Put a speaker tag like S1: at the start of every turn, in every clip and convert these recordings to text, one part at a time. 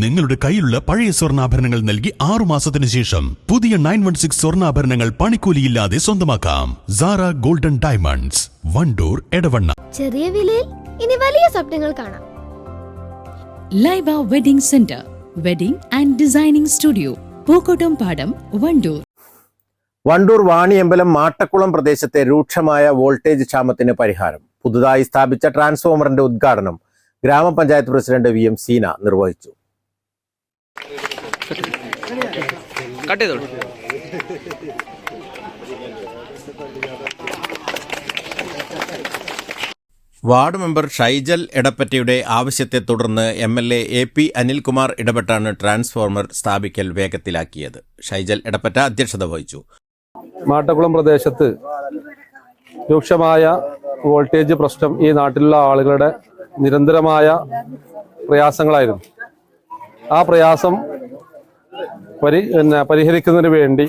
S1: നിങ്ങളുടെ കയ്യിലുള്ള പഴയ സ്വർണാഭരണങ്ങൾ നൽകി ആറു മാസത്തിന് ശേഷം പുതിയ നയൻ വൺ സിക്സ് സ്വർണാഭരണങ്ങൾ പണിക്കൂലിയില്ലാതെ സ്വന്തമാക്കാം. Zara golden diamonds Wandoor Edavanna.
S2: ചെറിയ വിലയിൽ ഇനി വലിയ സ്വപ്നങ്ങൾ കാണാം.
S3: Laiba wedding centre wedding and designing studio Pookkottumpadam Wandoor.
S4: Wandoor Vaniyambalam Mattakkulam പ്രദേശത്തെ രൂക്ഷമായ വോൾട്ടേജ് ക്ഷാമത്തിന് പരിഹാരം. പുതുതായി സ്ഥാപിച്ച ട്രാൻസ്ഫോമറിന്റെ ഉദ്ഘാടനം ഗ്രാമപഞ്ചായത്ത് പ്രസിഡന്റ് വി എം സീന നിർവഹിച്ചു.
S5: കട്ട് ചെയ്തോളൂ.
S4: വാർഡ് മെമ്പർ ഷൈജൽ എടപ്പറ്റയുടെ ആവശ്യത്തെ തുടർന്ന് M L A A P Anilkumar ഇടപെട്ടാണ് transformer സ്ഥാപിക്കൽ വേഗത്തിലാക്കിയത്. ഷൈജൽ എടപ്പറ്റ അധ്യക്ഷത വഹിച്ചു.
S6: മാട്ടക്കുളം പ്രദേശത്ത് രൂക്ഷമായ വോൾട്ടേജ് പ്രശ്നം ഈ നാട്ടിലുള്ള ആളുകളുടെ നിരന്തരമായ പ്രയാസങ്ങളായിരുന്നു. ആ പ്രയാസം പരി പിന്നെ പരിഹരിക്കുന്നതിന് വേണ്ടി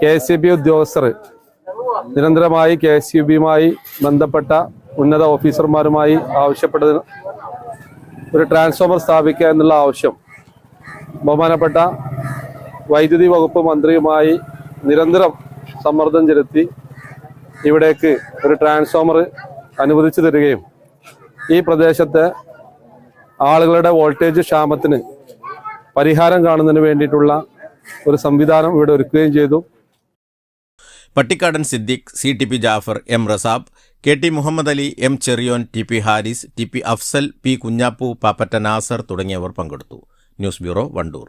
S6: കെ എസ് ബി ഉദ്യോഗസ്ഥർ നിരന്തരമായി കെ എസ് യു ബിയുമായി ബന്ധപ്പെട്ട ഉന്നത ഓഫീസർമാരുമായി ആവശ്യപ്പെട്ട ഒരു ട്രാൻസ്ഫോമർ സ്ഥാപിക്കുക എന്നുള്ള ആവശ്യം ബഹുമാനപ്പെട്ട വൈദ്യുതി വകുപ്പ് മന്ത്രിയുമായി നിരന്തരം സമ്മർദ്ദം ചെലുത്തി ഇവിടേക്ക് ഒരു ട്രാൻസ്ഫോമർ അനുവദിച്ചു തരികയും ഈ പ്രദേശത്തെ ആളുകളുടെ വോൾട്ടേജ് ക്ഷാമത്തിന് പരിഹാരം കാണുന്നതിന് വേണ്ടിയിട്ടുള്ള ഒരു സംവിധാനം ഇവിടെ ഒരുക്കുകയും ചെയ്തു.
S4: Pattikkadan Siddique C T P Jafar M Rasab K T Muhammad Ali M Cheriyon T P Haris T P Afsal P Kunjappu Pappatta Nasar തുടങ്ങിയവർ പങ്കെടുത്തു. News bureau Wandoor.